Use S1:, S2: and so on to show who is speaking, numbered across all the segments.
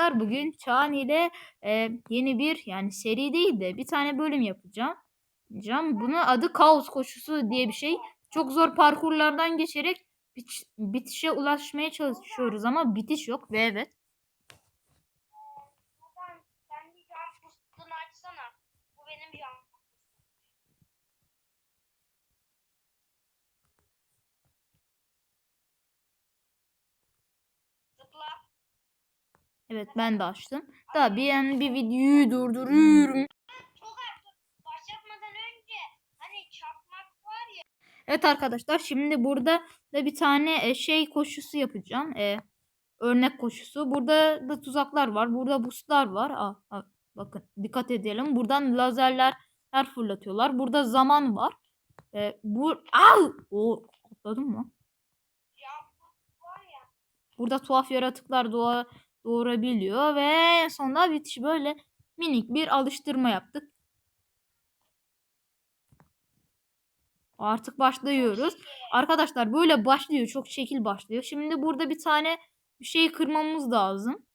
S1: arkadaşlar bugün Çağan ile e, yeni bir yani seri değil de bir tane bölüm yapacağım. Yapacağım. Bunun adı Kaos Koşusu diye bir şey. Çok zor parkurlardan geçerek bit- bitişe ulaşmaya çalışıyoruz ama bitiş yok ve evet.
S2: Buradan kendi jump boost'unu açsana. Bu benim jump Zıpla.
S1: Evet ben de açtım. Daha bir yani bir videoyu durduruyorum.
S2: Hani.
S1: Evet arkadaşlar şimdi burada da bir tane e, şey koşusu yapacağım. E, örnek koşusu. Burada da tuzaklar var. Burada boostlar var. Aa, aa, bakın dikkat edelim. Buradan lazerler fırlatıyorlar. Burada zaman var. E, bu Au! O atladım mı? Burada tuhaf yaratıklar doğa, doğurabiliyor ve sonunda bitiş böyle minik bir alıştırma yaptık. Artık başlıyoruz. Arkadaşlar böyle başlıyor. Çok şekil başlıyor. Şimdi burada bir tane bir şeyi kırmamız lazım.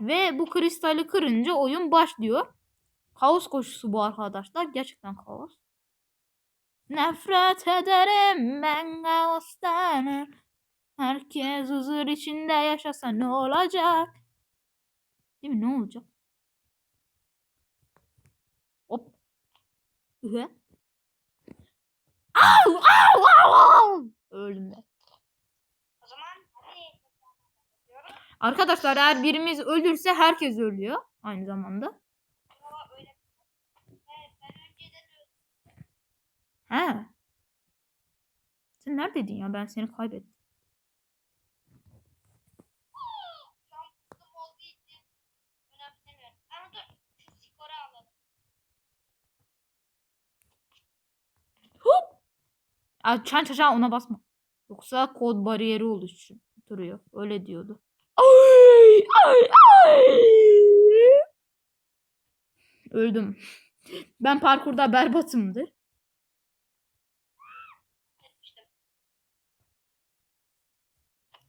S1: Ve bu kristali kırınca oyun başlıyor. Kaos koşusu bu arkadaşlar. Gerçekten kaos. Nefret ederim ben kaostan. Herkes huzur içinde yaşasa ne olacak? Değil mi? Ne olacak? Hop. Ühe. Au, au, au, au. Öldüm ben. Arkadaşlar eğer birimiz ölürse herkes ölüyor aynı zamanda.
S2: Öldüm.
S1: He. Sen neredeydin ya? Ben seni kaybettim.
S2: Jump boost'um olduğu için önemsemiyorum. Ama dur. Şu skoru alalım.
S1: Hop. Aa, çan çan ona basma. Yoksa kod bariyeri oluşturuyor. Öyle diyordu. Ay, ay, ay. Öldüm. Ben parkurda berbatımdır.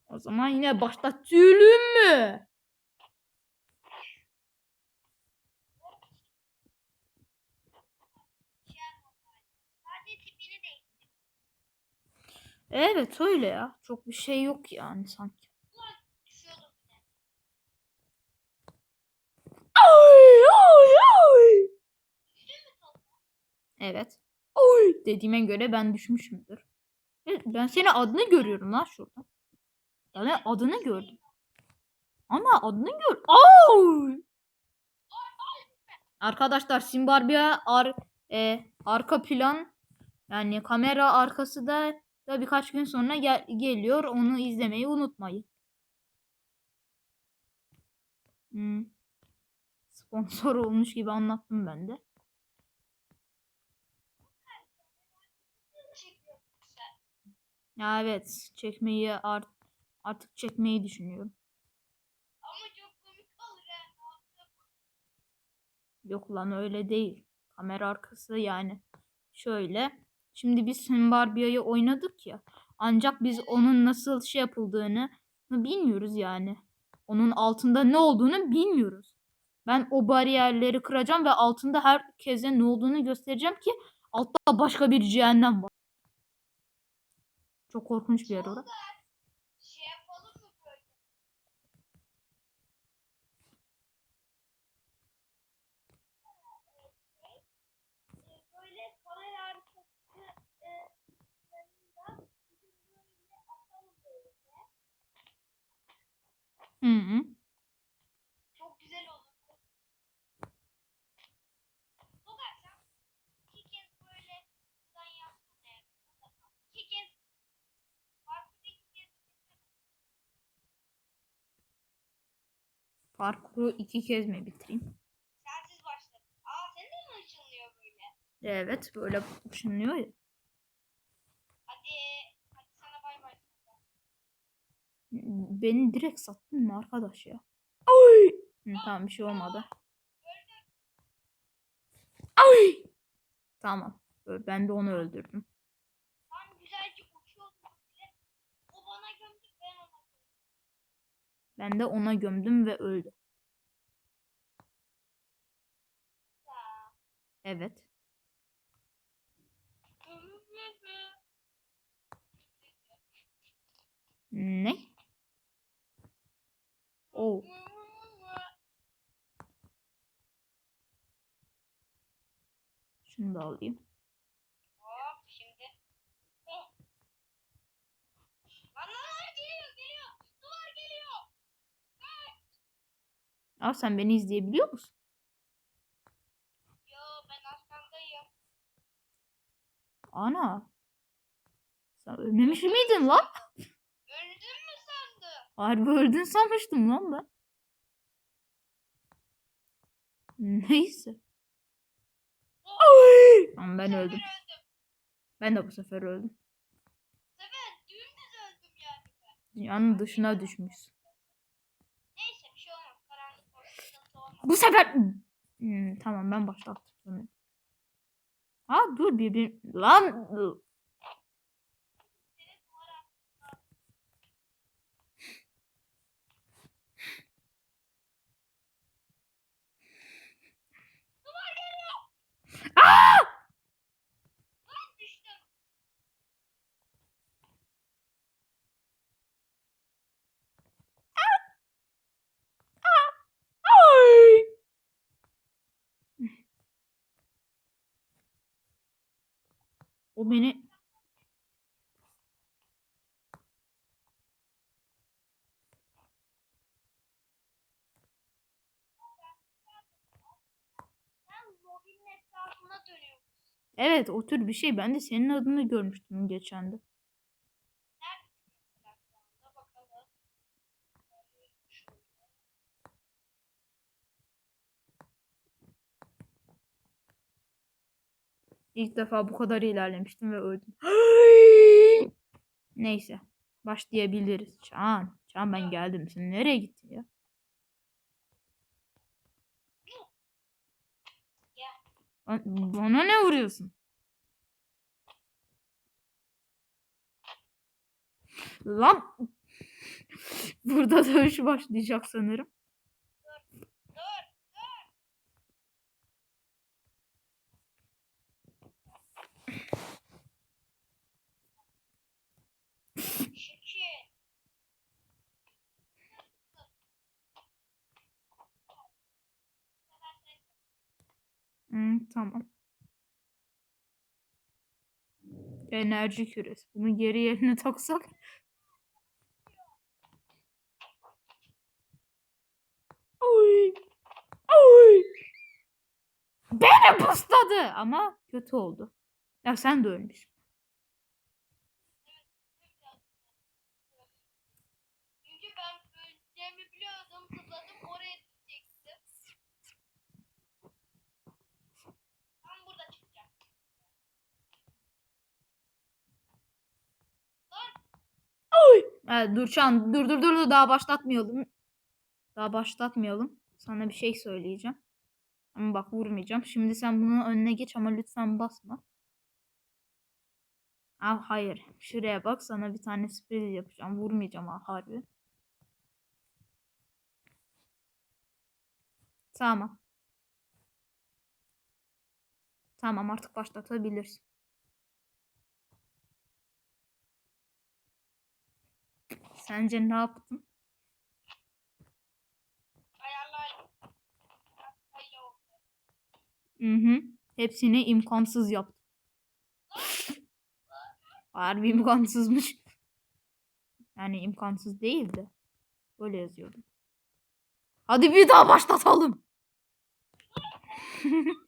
S1: O zaman yine başlatıyorum mü? Evet öyle ya. Çok bir şey yok yani sanki. Ay, ay, ay. Evet. Oy dediğime göre ben düşmüşümdür. Ben senin adını görüyorum lan şurada. Yani adını gördüm. Ama adını gör. Oy! Arkadaşlar Simbarbia ar e, arka plan yani kamera arkası da da birkaç gün sonra gel geliyor. Onu izlemeyi unutmayın. Hmm. Sponsor olmuş gibi anlattım ben de. Ya evet çekmeyi art artık çekmeyi düşünüyorum.
S2: Ama çok komik olur ha.
S1: Yok lan öyle değil. Kamera arkası yani. Şöyle. Şimdi biz Simbarbia'yı oynadık ya. Ancak biz onun nasıl şey yapıldığını bilmiyoruz yani. Onun altında ne olduğunu bilmiyoruz. Ben o bariyerleri kıracağım ve altında herkese ne olduğunu göstereceğim ki altta başka bir cehennem var. Çok korkunç bir yer orası.
S2: Tolga, Şey yapalım mı böyle? Ee, Böyle kamera arkası e, yanında bizim böyle atalım böyle.
S1: Hı hı.
S2: Çok güzel olur. Tolga sen iki kez böyle sen yapsana ya. İki kez farklı iki kez
S1: Parkuru iki kez mi bitireyim?
S2: sensiz başla. Aa senin de mi ışınlıyor böyle?
S1: Evet böyle ışınlıyor ya. Beni direkt sattın mı arkadaş ya? Ay! Tamam bir şey olmadı. Ay! Tamam. Ben de onu öldürdüm.
S2: Ben
S1: de ona gömdüm ve öldü. Evet. Ne? Oo. Şunu da alayım.
S2: Hop şimdi. Oh. Lan geliyor geliyor. Duvar geliyor.
S1: Aa sen beni izleyebiliyor musun?
S2: Yo ben arkandayım.
S1: Ana. Sen ölmemiş miydin lan? Harbi öldün sanmıştım lan ben. Neyse. Ay! Ama ben öldüm. Ben de bu sefer öldüm. Dünyanın dışına düşmüşsün.
S2: Neyse bir şey olmaz. Karanlık olmaz.
S1: Bu sefer... Hmm, tamam ben başlattım. Ha dur bir bir... Lan...
S2: Senin duvara
S1: Aa! O beni... Evet o tür bir şey. Ben de senin adını görmüştüm geçen de. İlk defa bu kadar ilerlemiştim ve öldüm. Neyse. Başlayabiliriz. Çağan. Çağan ben geldim. Sen nereye gittin ya? Bana ne vuruyorsun? Lan. Burada dövüş başlayacak sanırım. Hmm, tamam. Enerji küresi. Bunu geri yerine taksak. Oy. Oy. Beni busladı ama kötü oldu. Ya sen de ölmüşsün. Ha, dur dur dur dur daha başlatmayalım. Daha başlatmayalım. Sana bir şey söyleyeceğim. Ama bak vurmayacağım. Şimdi sen bunun önüne geç ama lütfen basma. Ah hayır. Şuraya bak sana bir tane sürpriz yapacağım. Vurmayacağım ha harbi. Tamam. Tamam artık başlatabilirsin. Sence ne?
S2: Ayarlar. Oldu.
S1: Hı hı. Hepsini imkansız yaptım. Harbi imkansızmış. Yani imkansız değil de. Böyle yazıyordu. Hadi bir daha başlatalım.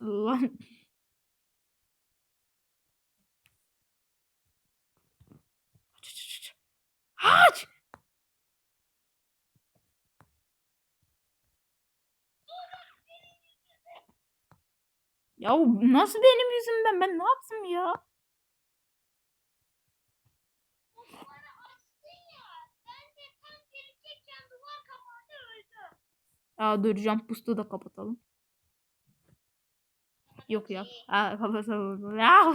S1: Lan. Aç, aç, aç, aç. Aç! Ya nasıl benim yüzümden? Ben ne yaptım ya?
S2: Ya
S1: dur jump boost'u da kapatalım. Yok ya. Ha, kapatalım. Ya.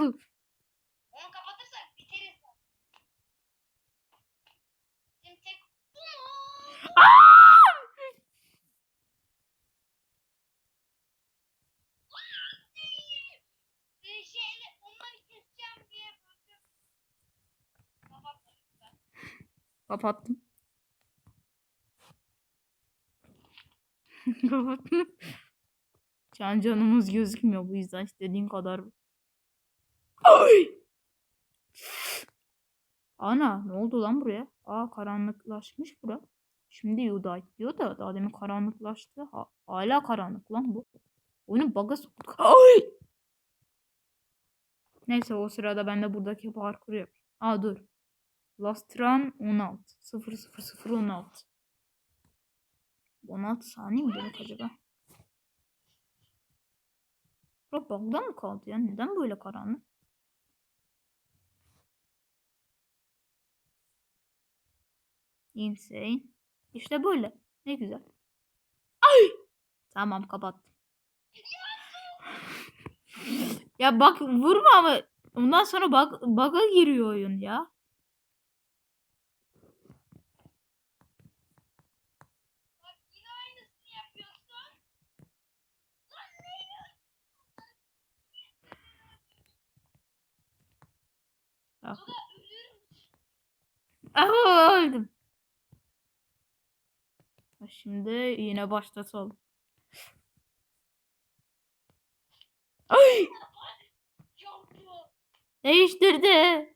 S1: Kapattım. Kapattım. Şu an canımız gözükmüyor bu yüzden istediğin kadar. Ay! Ana ne oldu lan buraya? Aa karanlıklaşmış bura. Şimdi Yudayt diyor da daha demin karanlıklaştı. Ha, hala karanlık lan bu. Oyunun bug'a soktuk. Ay! Neyse o sırada ben de buradaki parkuru yapayım. Aa dur. Last run 16. 0 0 0 16. 16 saniye mi demek acaba? Bura bug'da mı kaldı ya? Neden böyle karanlık? Insane. İşte böyle. Ne güzel. Ay! Tamam kapattım. ya bak vurma ama ondan sonra bug, bug'a giriyor oyun ya. Ah, öldüm. Şimdi yine başlatalım. Ay! Değiştirdi.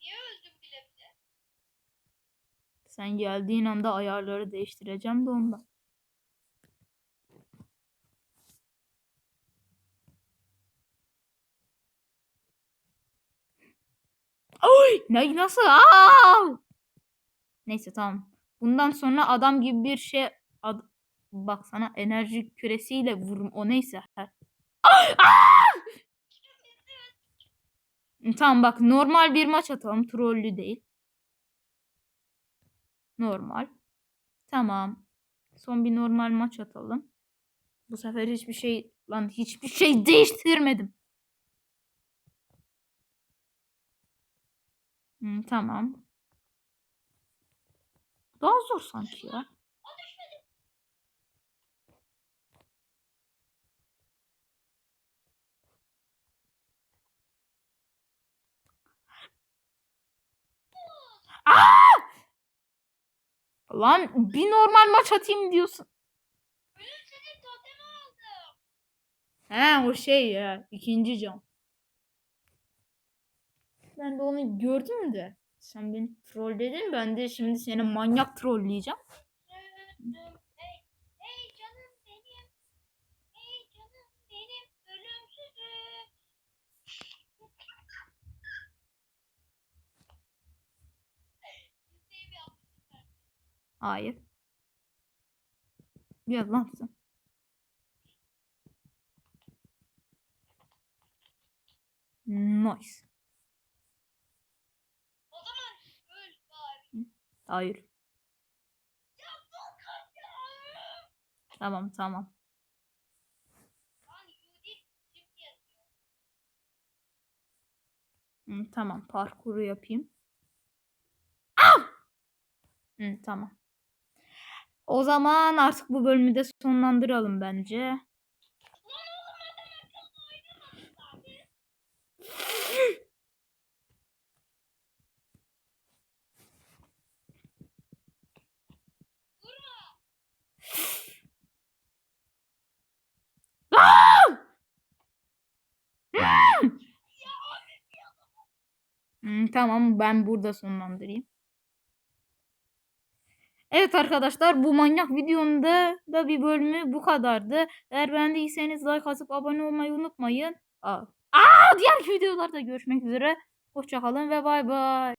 S2: Niye öldüm bile bile?
S1: Sen geldiğin anda ayarları değiştireceğim de ondan. Ay, ne nasıl? Aa! Neyse tamam. Bundan sonra adam gibi bir şey ad, bak sana enerji küresiyle vururum o neyse. Tamam bak normal bir maç atalım. Trollü değil. Normal. Tamam. Son bir normal maç atalım. Bu sefer hiçbir şey lan hiçbir şey değiştirmedim. Hmm, tamam. Daha zor sanki ya.
S2: Düşmedi.
S1: Lan bir normal maç atayım diyorsun. He o şey ya ikinci cam. Ben de onu gördüm de. Sen beni trolledin ben de şimdi seni manyak trolleyeceğim.
S2: Öldüm. Hey, hey canım benim. Hey canım benim. Ölümsüzüm. Yüzdeyi bir yaptım.
S1: Hayır. Gel lan sen. Nice.
S2: O zaman öl bari.
S1: Hayır. Tamam tamam. Hı, tamam parkuru yapayım. Ah! Hı, tamam. O zaman artık bu bölümü de sonlandıralım bence.
S2: Lan oğlum adam akıllı oynamamış abi. Vurma.
S1: Ah!
S2: Ya abi ya.
S1: Hı, tamam ben burada sonlandırayım. Evet arkadaşlar bu manyak videonun da, da bir bölümü bu kadardı. Eğer beğendiyseniz like atıp abone olmayı unutmayın. Aa, Aa diğer videolarda görüşmek üzere. Hoşçakalın ve bay bay.